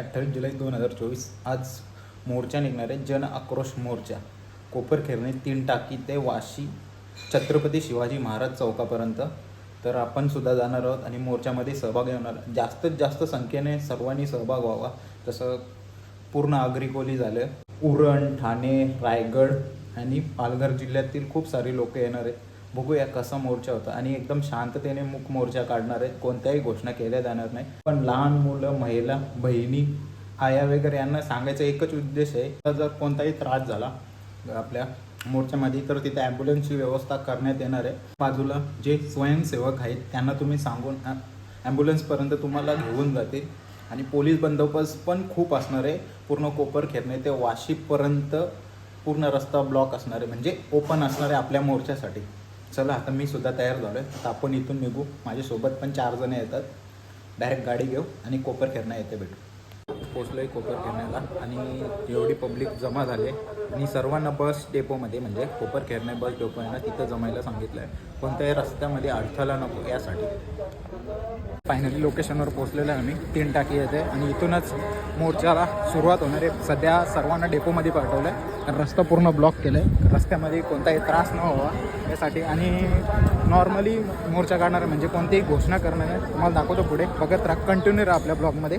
अठ्ठावीस जुलै दोन हजार चोवीस आज मोर्चा निघणार आहे जन आक्रोश मोर्चा. कोपरखेरणे तीन टाकी ते वाशी छत्रपती शिवाजी महाराज चौकापर्यंत. तर आपण सुद्धा जाणार आहोत आणि मोर्चामध्ये सहभाग घेणार. जास्तीत जास्त संख्येने सर्वांनी सहभाग व्हावा. जसं पूर्ण आग्रिकोली झालं. उरण ठाणे रायगड आणि पालघर जिल्ह्यातील खूप सारी लोक येणार आहेत. बघूया कसा मोर्चा होता. आणि एकदम शांततेने मुख मोर्चा काढणार आहेत. कोणत्याही घोषणा केल्या जाणार नाही पण लहान मुलं महिला बहिणी आया वगैरे यांना सांगायचा एकच उद्देश आहे. तर जर कोणताही त्रास झाला आपल्या मोर्चामध्ये तर तिथे ॲम्ब्युलन्सची व्यवस्था करण्यात येणार आहे. बाजूला जे स्वयंसेवक आहेत त्यांना तुम्ही सांगून ॲम्ब्युलन्सपर्यंत तुम्हाला घेऊन जातील. आणि पोलीस बंदोबस्त पण खूप असणार आहे. पूर्ण कोपर खेरणे ते वाशीपर्यंत पूर्ण रस्ता ब्लॉक असणार आहे. म्हणजे ओपन असणार आहे आपल्या मोर्चासाठी. चला आता मी सुद्धा तयार झालो आहे आता आपण इथून निघू. माझ्यासोबत पण चार जण येतात. डायरेक्ट गाडी घेऊ आणि कोपर खेरणा येते भेटू. पोचलो आहे कोपर खेळण्याला आणि एवढी पब्लिक जमा झाली आहे. आणि सर्वांना बस डेपोमध्ये म्हणजे कोपर खेरणे बस डेपो आहे ना तिथं जमायला सांगितलं आहे कोणत्याही रस्त्यामध्ये अडथळा नको यासाठी. फायनली लोकेशनवर पोहोचलेलं आहे आम्ही. तीन टाकी येते. आणि इथूनच मोर्चाला सुरुवात होणार आहे. सध्या सर्वांना डेपोमध्ये पाठवलं आहे कारण रस्ता पूर्ण ब्लॉक केलं आहे रस्त्यामध्ये कोणताही त्रास न व्हावा यासाठी. आणि नॉर्मली मोर्चा काढणार म्हणजे कोणतीही घोषणा करणार आहे तुम्हाला दाखवतो पुढे. बघत राहा. कंटिन्यू राहा आपल्या ब्लॉगमध्ये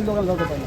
थांबा थांबा लगीन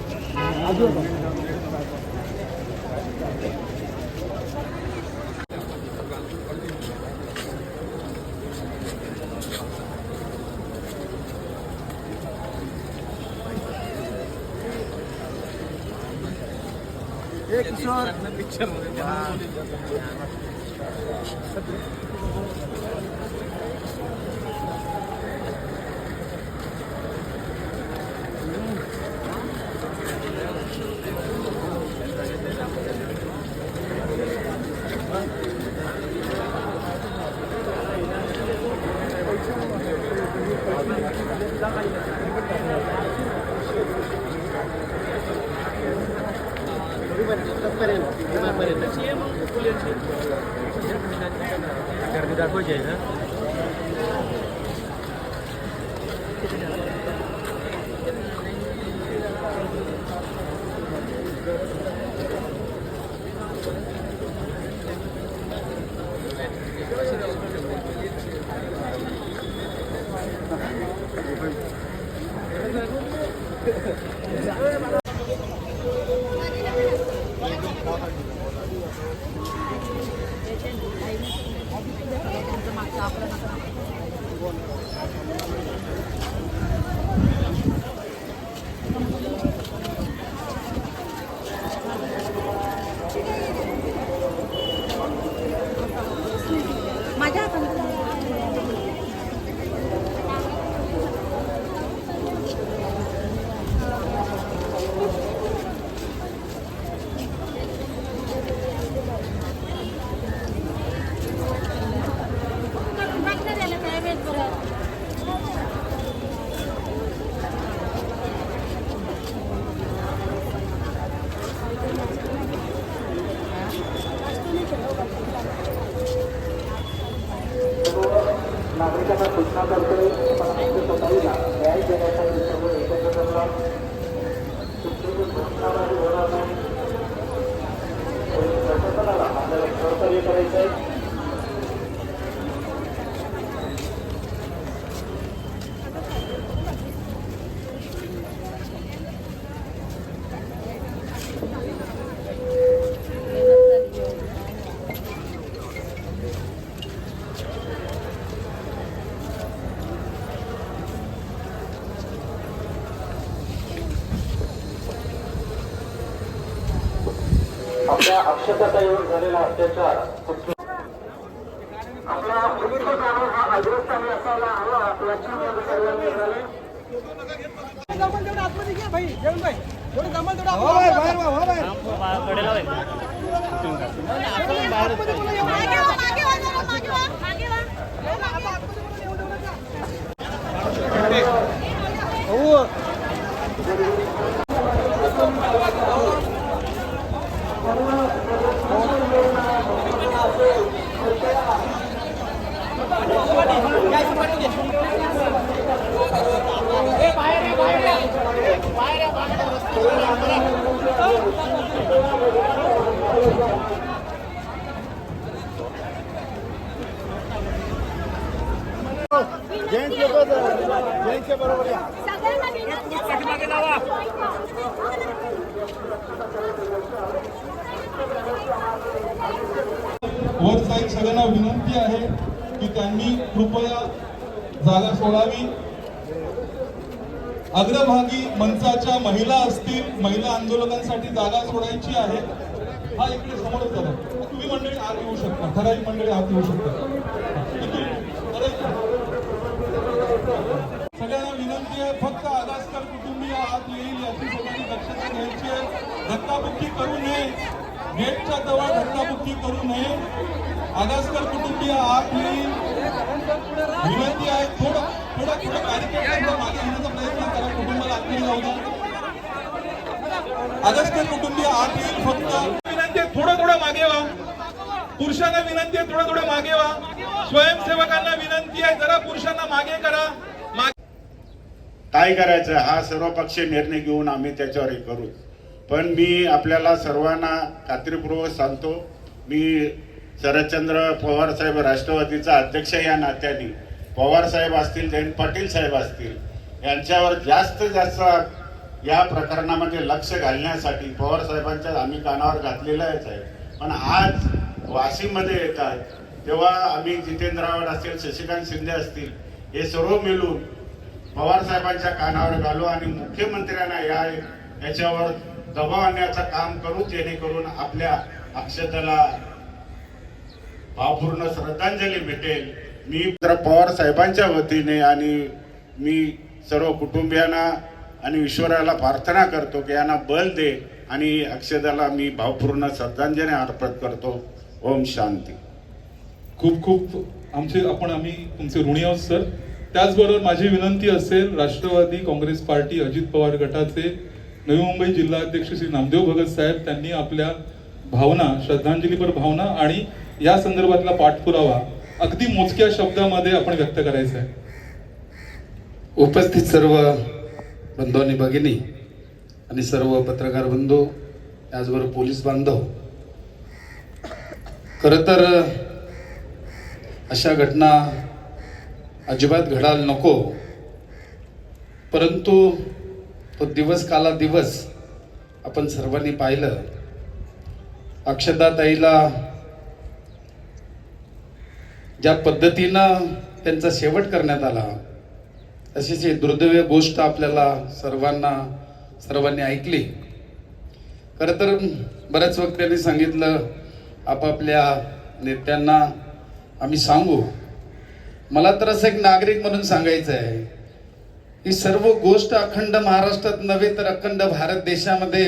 त्या अक्षताताईवर झालेला अत्याचार आपला मुख्य कानून हा अग्रस्थानी असायला हवा याची मी सर्वांनी झाले मागे वा, मागे वा जरा, मागे वा, मागे वा. हे जयंत वा. सगळ्यांना विनंती एक सगळ्यांना विनंती आहे की त्यांनी कृपया जागा सोडावी. अग्रभागी मंचाच्या महिला असतील महिला आंदोलकांसाठी जागा सोडायची आहे. हा इकडे समोर झाला तुम्ही मंडळी आत येऊ शकता. ठराविक मंडळी आत येऊ शकता. सगळ्यांना विनंती आहे फक्त आगासकर कुटुंबीय आत येईल याची सगळ्यांनी दक्षता घ्यायची आहे. धक्काबुक्की करू नये. गेटच्या जवळ धक्काबुक्की करू नये. आगासकर कुटुंबीय आपली विनंती आहे थोडं थोडं थोडं बॅरिकेड मागे घेण्याचा प्रयत्न करा कुटुंबाला आतमध्ये जाऊ द्या. आगासकर कुटुंबीय आत येईल फक्त विनंती थोडं थोडं मागे व्हा. पुरुषांना विनंती आहे थोडं थोडं मागे व्हा. स्वयंसेवकांना विनंती आहे जरा पुरुषांना मागे करा. काय करायचं? हा सर्व सर्वपक्षीय निर्णय घेऊन आम्ही त्याच्यावर हे करू. पण मी आपल्याला सर्वांना खात्रीपूर्वक सांगतो मी शरदचंद्र पवार साहेब राष्ट्रवादीचा अध्यक्ष या नात्याने. पवार साहेब असतील जयंत पाटील साहेब असतील यांच्यावर जास्त जास्त या प्रकरणामध्ये लक्ष घालण्यासाठी पवार साहेबांच्या आम्ही कानावर घातलेलंच आहे पण आज वाशिममध्ये येतात तेव्हा आम्ही जितेंद्र आव्हाड असतील शशिकांत शिंदे असतील हे सर्व मिळून पवार साहेबांच्या कानावर घालू आणि मुख्यमंत्र्यांना या याच्यावर दबाव आणण्याचं काम करू जेणेकरून आपल्या अक्षताला भावपूर्ण श्रद्धांजली भेटेल. मी तर पवार साहेबांच्या वतीने आणि मी सर्व कुटुंबियांना आणि ईश्वराला प्रार्थना करतो की यांना बल दे आणि अक्षदाला मी भावपूर्ण श्रद्धांजली अर्पण करतो. ओम शांती. खूप खूप आमचे आपण आम्ही तुमचे ऋणी आहोत सर. त्याचबरोबर माझी विनंती असेल राष्ट्रवादी काँग्रेस पार्टी अजित पवार गटाचे नवी मुंबई जिल्हाध्यक्ष श्री नामदेव भगत साहेब त्यांनी आपल्या भावना श्रद्धांजलीपर भावना आणि या संदर्भातला पाठपुरावा अगदी मोजक्या शब्दामध्ये आपण व्यक्त करायचा आहे. उपस्थित सर्व बंधू आणि भगिनी आणि सर्व पत्रकार बंधू त्याचबरोबर पोलीस बांधव खरं तर अशा घटना अजिबात घडायला नको परंतु तो दिवस काला दिवस आपण सर्वांनी पाहिलं. अक्षताताईला ज्या पद्धतीनं त्यांचा शेवट करण्यात आला अशीच ही दुर्दैवी गोष्ट आपल्याला सर्वांना सर्वांनी ऐकली. खरं तर बऱ्याच वक्त्यांनी सांगितलं आपापल्या नेत्यांना आम्ही सांगू. मला तर असं एक नागरिक म्हणून सांगायचं आहे ही सर्व गोष्ट अखंड महाराष्ट्रात नव्हे तर अखंड भारत देशामध्ये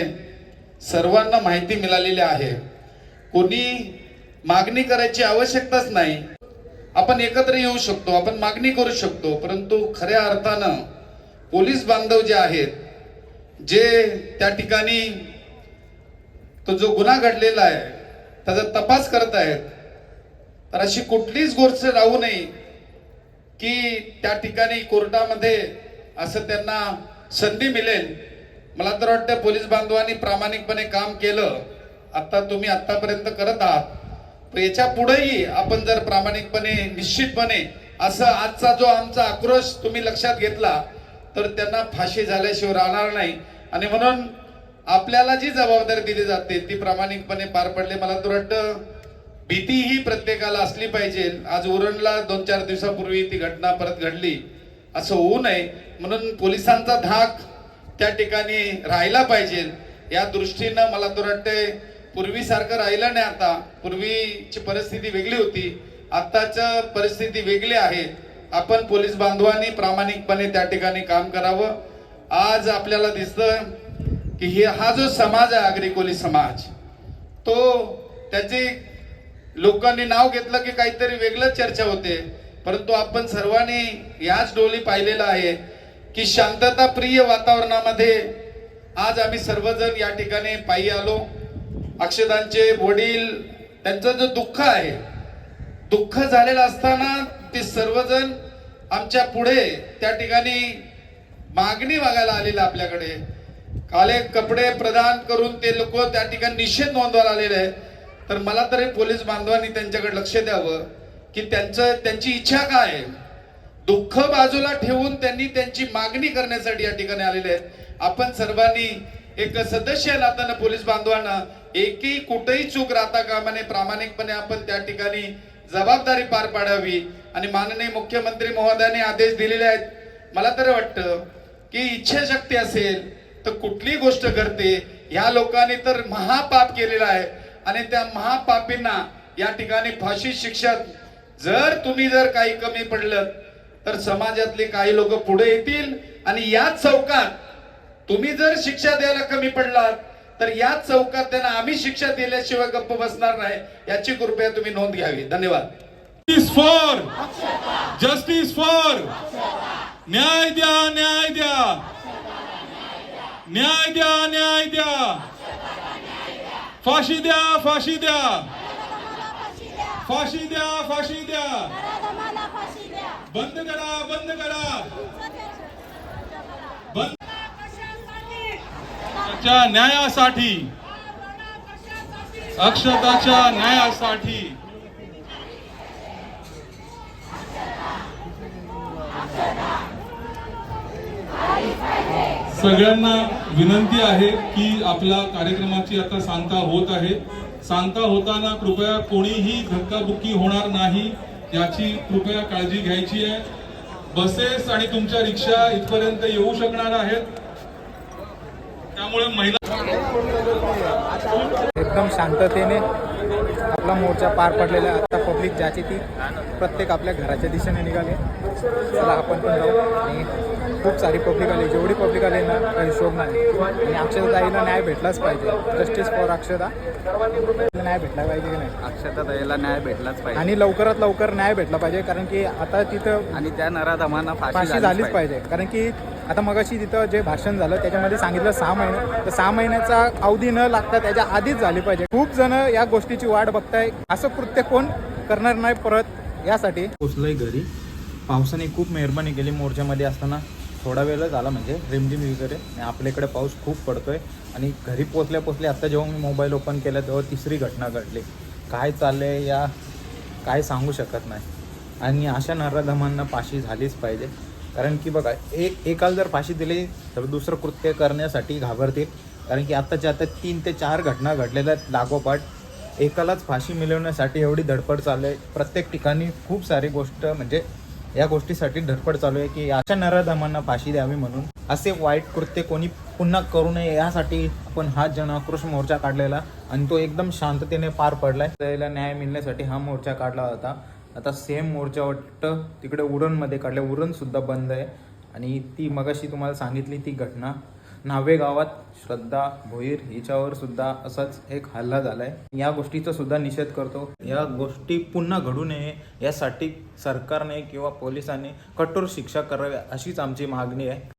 सर्वांना माहिती मिळालेली आहे. कोणी मागणी करायची आवश्यकताच नाही. आपण एकत्र येऊ शकतो आपण मागणी करू शकतो परंतु खऱ्या अर्थानं पोलीस बांधव जे आहेत जे त्या ठिकाणी तो जो गुन्हा घडलेला आहे त्याचा तपास करत आहेत तर अशी कुठलीच गोष्ट राहू नये की त्या ठिकाणी कोर्टामध्ये असं त्यांना संधी मिळेल. मला तर वाटतं पोलीस बांधवांनी प्रामाणिकपणे काम केलं. आता तुम्ही आतापर्यंत करत आहात. तर याच्या पुढेही आपण जर प्रामाणिकपणे निश्चितपणे असं आजचा जो आमचा आक्रोश तुम्ही लक्षात घेतला तर त्यांना फाशी झाल्याशिवाय राहणार नाही. आणि म्हणून आपल्याला जी जबाबदारी दिली जाते ती प्रामाणिकपणे पार पडली. मला तर वाटतं भीती ही प्रत्येकाला असली पाहिजे. आज उरणला दोन चार दिवसापूर्वी ती घटना परत घडली. असं होऊ नये. म्हणून पोलिसांचा धाक त्या ठिकाणी राहिला पाहिजे. या दृष्टीनं मला तर वाटतंय पूर्वीसारखं राहिलं नाही आता. पूर्वीची परिस्थिती वेगळी होती. आत्ताच्या परिस्थिती वेगळी आहे. आपण पोलीस बांधवांनी प्रामाणिकपणे त्या ठिकाणी काम करावं. आज आपल्याला दिसतं की हे हा जो समाज आहे आगरी कोली समाज तो त्याची लोकांनी नाव घेतलं की काहीतरी वेगळं चर्चा होते. परंतु आपण सर्वांनी याच डोली पाहिलेला आहे की शांतता प्रिय वातावरणामध्ये आज आम्ही सर्वजण या ठिकाणी पायी आलो. अक्षदांचे वडील त्यांचं जो दुःख आहे दुःख झालेलं असताना ते सर्वजण आमच्या पुढे त्या ठिकाणी मागणी मागायला आलेलं आपल्याकडे. काले कपडे प्रदान करून ते लोक त्या ठिकाणी निषेध नोंदवायला आलेले आहे तर मला तरी पोलीस बांधवांनी त्यांच्याकडे लक्ष द्यावं. की त्यांचं त्यांची इच्छा काय आहे? दुःख बाजूला ठेवून त्यांनी त्यांची मागणी करण्यासाठी या ठिकाणी आलेले आहेत. आपण सर्वांनी एक सदस्य नात्यानं पोलीस बांधवांना एकही कुठेही चूक राहता कामाने प्रामाणिकपणे आपण त्या ठिकाणी जबाबदारी पार पाडावी आणि माननीय मुख्यमंत्री महोदयाने आदेश दिलेले आहेत. मला तर वाटतं की इच्छाशक्ती असेल तर कुठली गोष्ट करते ह्या लोकांनी तर महापाप केलेला आहे. आणि त्या महापापींना या ठिकाणी फाशी शिक्षा जर तुम्ही जर काही कमी पडलं तर समाजातले काही लोक पुढे येतील आणि याच चौकात तुम्ही जर शिक्षा द्यायला कमी पडलात तर याच चौकात त्यांना आम्ही शिक्षा दिल्याशिवाय गप्प बसणार नाही याची कृपया तुम्ही नोंद घ्यावी. धन्यवाद. जस्टिस फॉर जस्टिस फॉर न्याय द्या न्याय द्या. न्याय द्या न्याय द्या. फाशी द्या फाशी द्या. फाशी द्या फाशी द्या. बंद करा बंद करा. बंद न्यायासाठी. अक्षताच्या न्यायासाठी. सगळ्यांना विनंती आहे की आपल्या कार्यक्रमाची आता सांगता होत आहे. सांगता होताना कृपया कोणीही धक्काबुक्की होणार नाही याची कृपया काळजी घ्यायची आहे. बसेस आणि तुमच्या रिक्षा इथपर्यंत येऊ शकणार आहेत. त्यामुळे महिला एकदम शांततेने आपला मोर्चा पार पडलेला आहे. आता पब्लिक ज्याची ती प्रत्येक आपल्या घराच्या दिशेने निघाली चला आपण पण जाऊ. आणि खूप सारी पब्लिक आली. जेवढी पब्लिक आली ना काही हिशोब नाही. आणि अक्षताईला न्याय भेटलाच पाहिजे. जस्टिस फॉर अक्षता न्याय भेटला पाहिजे की नाही? अक्षता द्यायला न्याय भेटलाच पाहिजे. आणि लवकरात लवकर न्याय भेटला पाहिजे. कारण की आता तिथं आणि त्या नराधमांना फाशी झालीच पाहिजे. कारण की आता मगाशी तिथं जे भाषण झालं त्याच्यामध्ये सांगितलं सहा महिने. तर सहा महिन्याचा अवधी न लागता त्याच्या आधीच झाली पाहिजे. खूप जण या गोष्टीची वाट बघताय. असं कृत्य कोण करणार नाही परत यासाठी? पोचलोय घरी. पावसाने खूप मेहरबानी केली मोर्चामध्ये असताना. थोडा वेळच आला म्हणजे रिमझिम वगैरे आणि आपल्याकडे पाऊस खूप पडतोय. आणि घरी पोचल्या पोचल्या आता जेव्हा मी मोबाईल ओपन केला तेव्हा तिसरी घटना घडली. काय चाललं या काय सांगू शकत नाही. आणि अशा नराधमांना फाशी झालीच पाहिजे. कारण की बघा एक एकाला जर फाशी दिली तर दुसरं कृत्य करण्यासाठी घाबरतील. कारण की आत्ताच्या आता तीन ते चार घटना घडलेल्या आहेत लागोपाठ. एकालाच फाशी मिळवण्यासाठी एवढी धडपड चालू आहे. प्रत्येक ठिकाणी खूप सारी गोष्ट म्हणजे या गोष्टीसाठी धडपड चालू आहे की अशा नराधमांना फाशी द्यावी म्हणून असे वाईट कृत्य कोणी पुन्हा करू नये यासाठी आपण हा जनआक्रोश मोर्चा काढलेला आणि तो एकदम शांततेने पार पडलाय. त्याला न्याय मिळण्यासाठी हा मोर्चा काढला होता. आता सेम मोर्चा वाटतं तिकडे उरणमध्ये काढले. उरण सुद्धा बंद आहे. आणि ती मगाशी तुम्हाला सांगितली ती घटना. न्हावे गावात श्रद्धा भोईर हिच्यावर सुद्धा असाच एक हल्ला झालाय. या गोष्टीचा सुद्धा निषेध करतो. या गोष्टी पुन्हा घडू नये यासाठी सरकारने किंवा पोलिसांनी कठोर शिक्षा करावी अशीच आमची मागणी आहे.